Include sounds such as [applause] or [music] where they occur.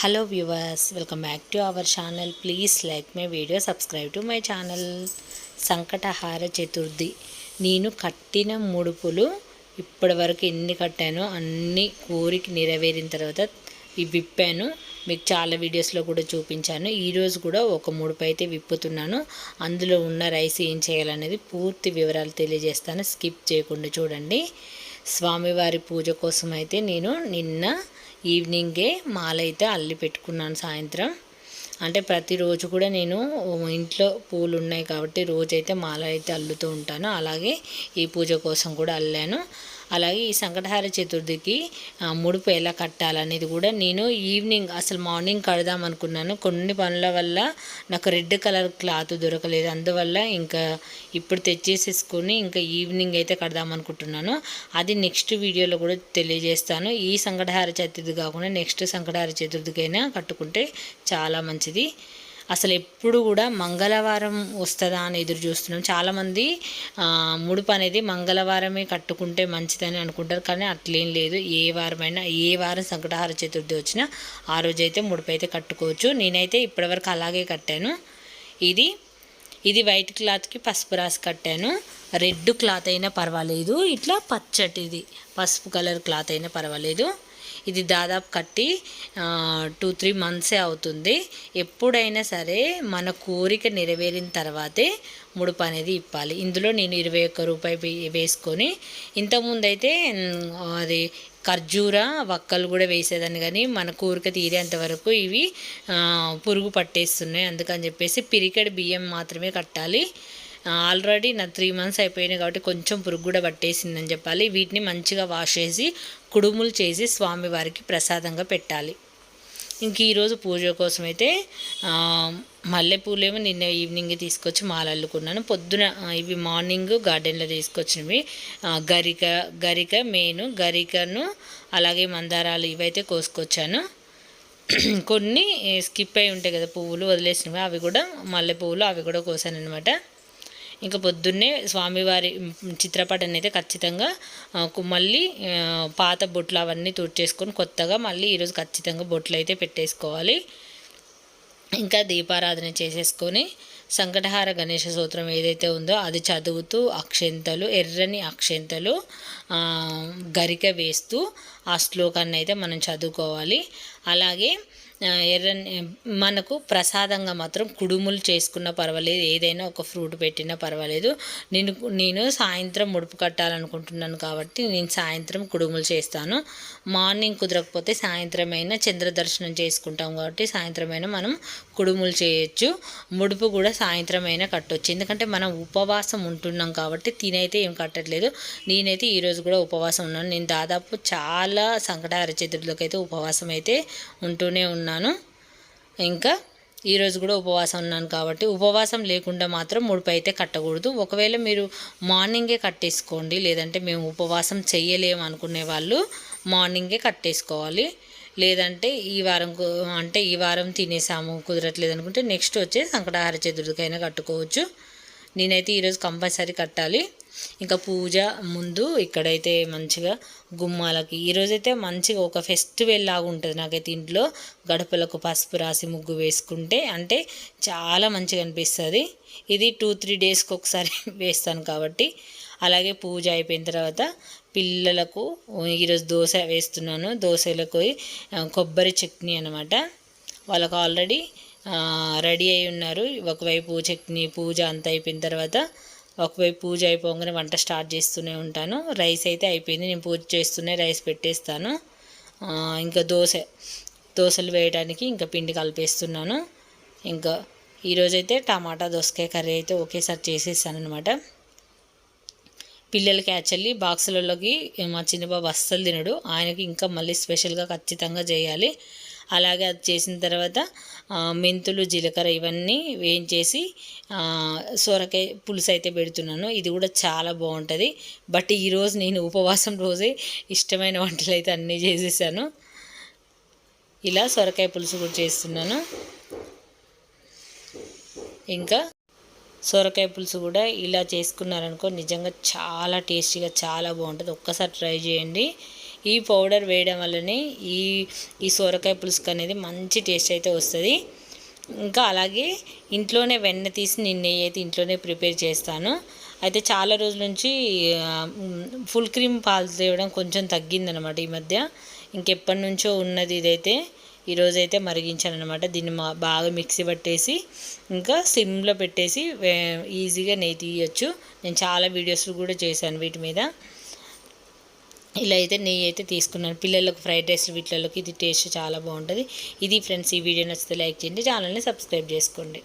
Hello viewers welcome back to our channel please like my video subscribe to my channel Sankatahara Chaturthi. నేను కట్టిన ముడుపులు ఇప్పటి వరకు ఎన్ని కట్టానో అన్ని కోరిక నెరవేరిన తర్వాత ఇవి విప్పాను. మీకు చాలా వీడియోస్లో కూడా చూపించాను. ఈరోజు కూడా ఒక ముడుపు అయితే విప్పుతున్నాను. అందులో ఉన్న రైస్ ఏం చేయాలనేది పూర్తి వివరాలు తెలియజేస్తాను. స్కిప్ చేయకుండా చూడండి. స్వామివారి పూజ కోసం అయితే నేను నిన్న ఈవినింగే మాల అయితే అల్లి పెట్టుకున్నాను సాయంత్రం. అంటే ప్రతిరోజు కూడా నేను ఇంట్లో పూలు ఉన్నాయి కాబట్టి రోజైతే మాల అయితే అల్లుతూ ఉంటాను. అలాగే ఈ పూజ కోసం కూడా అల్లాను. అలాగే ఈ సంకటహార చతుర్థికి ముడుపు ఎలా కట్టాలనేది కూడా నేను ఈవినింగ్ అసలు మార్నింగ్ కడదాం అనుకున్నాను. కొన్ని పనుల వల్ల నాకు రెడ్ కలర్ క్లాత్ దొరకలేదు. అందువల్ల ఇంకా ఇప్పుడు తెచ్చేసేసుకొని ఇంకా ఈవినింగ్ అయితే కడదాం అనుకుంటున్నాను. అది నెక్స్ట్ వీడియోలో కూడా తెలియజేస్తాను. ఈ సంకటహార చతుర్థి కాకుండా నెక్స్ట్ సంకటహార చతుర్థికైనా కట్టుకుంటే చాలా మంచిది. అసలు ఎప్పుడు కూడా మంగళవారం వస్తుందా అని ఎదురు చూస్తున్నాం. చాలామంది ముడుపు అనేది మంగళవారమే కట్టుకుంటే మంచిదని అనుకుంటారు. కానీ అట్లేం లేదు. ఏ వారమైనా ఏ వారం సంకటహార చతుర్థి వచ్చినా ఆ రోజైతే ముడుపు అయితే కట్టుకోవచ్చు. నేనైతే ఇప్పటివరకు అలాగే కట్టాను. ఇది ఇది వైట్ క్లాత్కి పసుపు రాసి కట్టాను. రెడ్ క్లాత్ అయినా పర్వాలేదు. ఇట్లా పచ్చటిది. పసుపు కలర్ క్లాత్ అయినా పర్వాలేదు. ఇది దాదాపు కట్టి టూ త్రీ మంత్సే అవుతుంది. ఎప్పుడైనా సరే మన కోరిక నెరవేరిన తర్వాతే ముడుపు అనేది ఇప్పాలి. ఇందులో నేను ఇరవై ఒక్క రూపాయి వేసుకొని ఇంతకుముందు అయితే అది ఖర్జూర వక్కలు కూడా వేసేదాన్ని కానీ మన కోరిక తీరేంత వరకు ఇవి పురుగు పట్టేస్తున్నాయి. అందుకని చెప్పేసి పిరికడి బియ్యం మాత్రమే కట్టాలి. ఆల్రెడీ నా త్రీ మంత్స్ అయిపోయినాయి కాబట్టి కొంచెం పురుగు కూడా పట్టేసిందని చెప్పాలి. వీటిని మంచిగా వాష్ చేసి కుడుములు చేసి స్వామివారికి ప్రసాదంగా పెట్టాలి. ఇంక ఈరోజు పూజ కోసం అయితే మల్లెపూలేమో నిన్న ఈవినింగ్ తీసుకొచ్చి మాల అల్లుకున్నాను. పొద్దున ఇవి మార్నింగ్ గార్డెన్లో తీసుకొచ్చినవి. గరిక గరిక మెయిన్ గరికను అలాగే మందారాలు ఇవైతే కోసుకొచ్చాను. [clears throat] కొన్ని స్కిప్ అయి ఉంటాయి కదా పువ్వులు వదిలేసినవి. అవి కూడా మల్లె పువ్వులు అవి కూడా కోసాను అనమాట ఇంకా పొద్దున్నే స్వామివారి చిత్రపటాన్ని అయితే ఖచ్చితంగా మళ్ళీ పాత బొట్లు అవన్నీ తుడిచేసుకొని కొత్తగా మళ్ళీ ఈరోజు ఖచ్చితంగా బొట్లు అయితే పెట్టేసుకోవాలి. ఇంకా దీపారాధన చేసేసుకొని సంకటహార గణేష సూత్రం ఏదైతే ఉందో అది చదువుతూ అక్షంతలు ఎర్రని అక్షంతలు గరిక వేస్తూ ఆ శ్లోకాన్ని అయితే మనం చదువుకోవాలి. అలాగే ఎర్రని మనకు ప్రసాదంగా మాత్రం కుడుములు చేసుకున్న పర్వాలేదు. ఏదైనా ఒక ఫ్రూట్ పెట్టినా పర్వాలేదు. నేను నేను సాయంత్రం ముడుపు కట్టాలనుకుంటున్నాను కాబట్టి నేను సాయంత్రం కుడుములు చేస్తాను. మార్నింగ్ కుదరకపోతే సాయంత్రం అయినా చంద్ర దర్శనం చేసుకుంటాం కాబట్టి సాయంత్రం అయినా మనం కుడుములు చేయొచ్చు. ముడుపు కూడా సాయంత్రం అయినా కట్టవచ్చు ఎందుకంటే మనం ఉపవాసం ఉంటున్నాం కాబట్టి తినైతే ఏం కట్టట్లేదు. నేనైతే ఈరోజు కూడా ఉపవాసం ఉన్నాను. నేను దాదాపు చాలా సంకట చతుర్థులకు అయితే ఉపవాసం అయితే ఉంటూనే ఉన్నాను ఉన్నాను ఇంకా ఈరోజు కూడా ఉపవాసం ఉన్నాను కాబట్టి ఉపవాసం లేకుండా మాత్రం ముడిపై అయితే కట్టకూడదు. ఒకవేళ మీరు మార్నింగే కట్టేసుకోండి లేదంటే మేము ఉపవాసం చెయ్యలేము అనుకునే వాళ్ళు మార్నింగే కట్టేసుకోవాలి. లేదంటే ఈ వారం అంటే ఈ వారం తినేసాము కుదరట్లేదు అనుకుంటే నెక్స్ట్ వచ్చే సంకటహార చతుర్థికైనా కట్టుకోవచ్చు. నేనైతే ఈరోజు కంపల్సరీ కట్టాలి. ఇంకా పూజ ముందు ఇక్కడైతే మంచిగా గుమ్మాలకి ఈరోజైతే మంచిగా ఒక ఫెస్టివల్ లాగా ఉంటుంది నాకైతే ఇంట్లో. గడపలకు పసుపు రాసి ముగ్గు వేసుకుంటే అంటే చాలా మంచిగా అనిపిస్తుంది. ఇది టూ త్రీ డేస్కి ఒకసారి [laughs] వేస్తాను కాబట్టి. అలాగే పూజ అయిపోయిన తర్వాత పిల్లలకు ఈరోజు దోశ వేస్తున్నాను. దోశలకు కొబ్బరి చట్నీ అనమాట వాళ్ళకు ఆల్రెడీ రెడీ అయి ఉన్నారు. ఒకవైపు చట్నీ పూజ అంతా అయిపోయిన తర్వాత ఒకవైపు పూజ అయిపోగానే వంట స్టార్ట్ చేస్తూనే ఉంటాను. రైస్ అయితే అయిపోయింది. నేను పూజ చేస్తూనే రైస్ పెట్టేస్తాను. ఇంకా దోశ దోశలు వేయడానికి ఇంకా పిండి కలిపేస్తున్నాను. ఇంకా ఈరోజైతే టమాటా దోసకాయ కర్రీ అయితే ఒకేసారి చేసేసాను అనమాట పిల్లలకి యాక్చువల్లీ బాక్సులలోకి మా చిన్నబాబు అస్సలు తినడు. ఆయనకి ఇంకా మళ్ళీ స్పెషల్గా ఖచ్చితంగా చేయాలి. అలాగే అది చేసిన తర్వాత మెంతులు జీలకర్ర ఇవన్నీ వేయించేసి సొరకాయ పులుసు అయితే పెడుతున్నాను. ఇది కూడా చాలా బాగుంటుంది. బట్ ఈరోజు నేను ఉపవాసం రోజే ఇష్టమైన వంటలు అయితే అన్నీ చేసేసాను. ఇలా సొరకాయ పులుసు కూడా చేస్తున్నాను. ఇంకా సొరకాయ పులుసు కూడా ఇలా చేసుకున్నారనుకో నిజంగా చాలా టేస్టీగా చాలా బాగుంటుంది. ఒక్కసారి ట్రై చేయండి. ఈ పౌడర్ వేయడం వల్లనే ఈ ఈ సోరకాయ పులుసుకు అనేది మంచి టేస్ట్ అయితే వస్తుంది. ఇంకా అలాగే ఇంట్లోనే వెన్న తీసి నేను నెయ్యి అయితే ఇంట్లోనే ప్రిపేర్ చేస్తాను. అయితే చాలా రోజుల నుంచి ఫుల్ క్రీమ్ పాలు తేవడం కొంచెం తగ్గిందనమాట ఈ మధ్య. ఇంకెప్పటి నుంచో ఉన్నది ఇదైతే ఈరోజైతే మరిగించాను అనమాట దీన్ని మా బాగా మిక్సీ పట్టేసి ఇంకా సిమ్లో పెట్టేసి ఈజీగా నెయ్యి తీయచ్చు. నేను చాలా వీడియోస్ కూడా చేశాను వీటి మీద. ఇలా అయితే నెయ్యి అయితే తీసుకున్నాను. పిల్లలకు ఫ్రైడ్ రైస్ వీటిలోకి ఇది టేస్ట్ చాలా బాగుంటుంది. ఇది ఫ్రెండ్స్ ఈ వీడియో నచ్చితే లైక్ చేయండి ఛానల్ని సబ్స్క్రైబ్ చేసుకోండి.